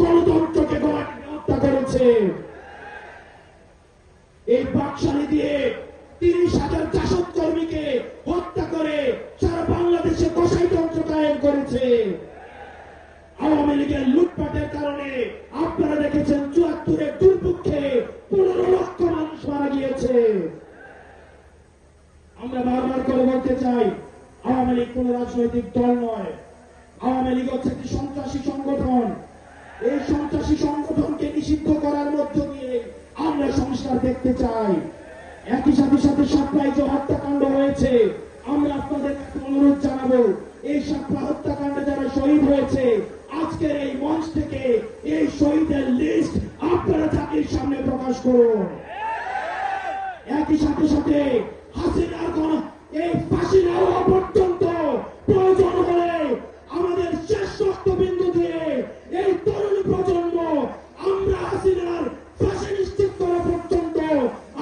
গণতন্ত্রকে গণতন্ত্রকে হত্যা করেছে। এই বাকশালী দিয়ে তিরিশ হাজার জাসদ কর্মীকে হত্যা করে সারা বাংলাদেশে কষাইতন্ত্র কায়েম করেছে। আওয়ামী লীগের লুটপাটের কারণে আপনারা দেখেছেন চুয়াত্তরের দুর্ভিক্ষে পনেরো লক্ষ মানুষ মারা গিয়েছে। আমরা বারবার করে বলতে চাই, আওয়ামী লীগ কোন রাজনৈতিক দল নয়। আওয়ামী লীগ হচ্ছে একটি সন্ত্রাসী সংগঠন। এই সন্ত্রাসী সংগঠনকে নিষিদ্ধ করার মধ্য দিয়ে আমরা সংস্কার দেখতে চাই। একই সাথে সাথে সাপ্লাই যে হত্যাকাণ্ড হয়েছে, আমরা আপনাদের অনুরোধ জানাব, এই সাপ্লা হত্যাকাণ্ডে যারা শহীদ হয়েছে, আজকের এই মঞ্চ থেকে এই শহীদের লিস্ট আপনারা জাতির সামনে প্রকাশ করুন। একই সাথে সাথে হাসিনার কোন এই ফাঁসি না হওয়া পর্যন্ত প্রয়োজন হলে আমাদের শেষ রক্তবিন্দু দিয়ে এই তরুণ প্রজন্ম আমরা হাসিনার ফাঁসি নিশ্চিত করা পর্যন্ত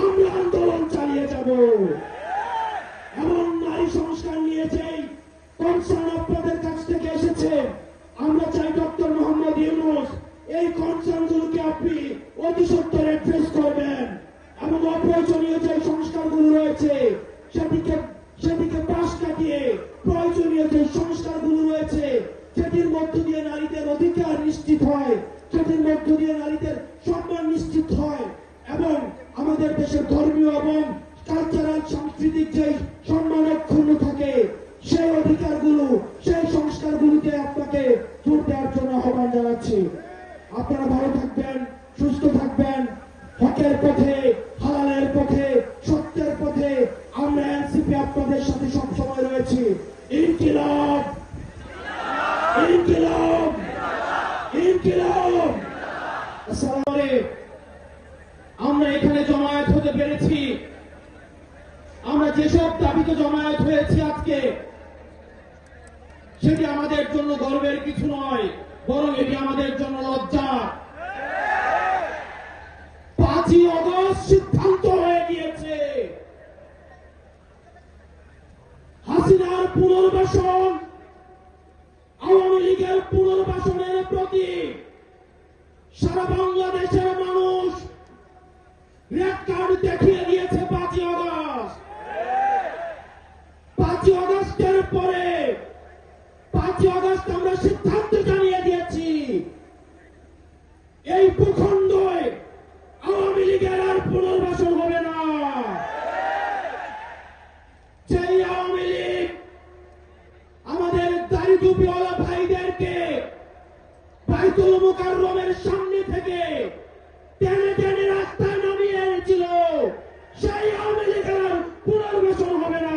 আমরা আন্দোলন চালিয়ে যাব এমন নারী সংস্কার নিয়েছেই কনসার্ন আপনাদের কাছ থেকে এসেছে আমরা চাই ডক্টর মোহাম্মদ ইউনুস, এই কনসার্ন গুলোকে আপনি অতি সত্তর অ্যাড্রেস করবেন এবং অপ্রয়োজনীয় যে সংস্কারগুলো রয়েছে সেদিকে সেদিকে পাশ কাটিয়ে প্রয়োজনীয় যে সংস্কারগুলো রয়েছে, সেটির মধ্য দিয়ে নারীদের অধিকার নিশ্চিত হয়, সেটির মধ্য দিয়ে নারীদের সম্মান নিশ্চিত হয় এবং আমাদের দেশের ধর্মীয় এবং কালচারাল সাংস্কৃতিক যে সম্মান অক্ষুণ্ণ থাকে, সেই এখানে জমায়েত হতে পেরেছি। আমরা যেসব দাবিতে জমায়েত হয়েছি আজকে, সেটি আমাদের জন্য গর্বের কিছু নয়, বরং এটি আমাদের জন্য লজ্জা। পাঁচই অগস্ট সিদ্ধান্ত হয়ে গিয়েছে। হাসিনার পুনর্বাসন আওয়ামী লীগের পুনর্বাসনের প্রতি সারা বাংলাদেশের মানুষ রেড কার্ড দেখিয়ে দিয়েছে পাঁচই অগস্ট পাঁচই অগস্টের পরে, পাঁচই অগস্ট আমরা সিদ্ধান্ত জানিয়ে দিয়েছি, এই ভূখণ্ডে আওয়ামী লীগের আর পুনর্বাসন হবে না। সেই আওয়ামী লীগ আমাদের দাড়ি টুপিওয়ালা ভাইদেরকে বাইতুল মুকাররমের সামনে থেকে টেনে টেনে রাস্তায় নামিয়ে এনেছিল সেই আওয়ামী লীগের আর পুনর্বাসন হবে না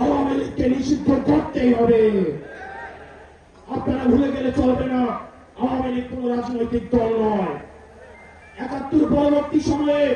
আওয়ামী লীগকে নিষিদ্ধ করতেই হবে। আপনারা ভুলে গেলে চলবে না। আওয়ামী লীগ কোন রাজনৈতিক দল নয়। একাত্তর পরবর্তী সময়ে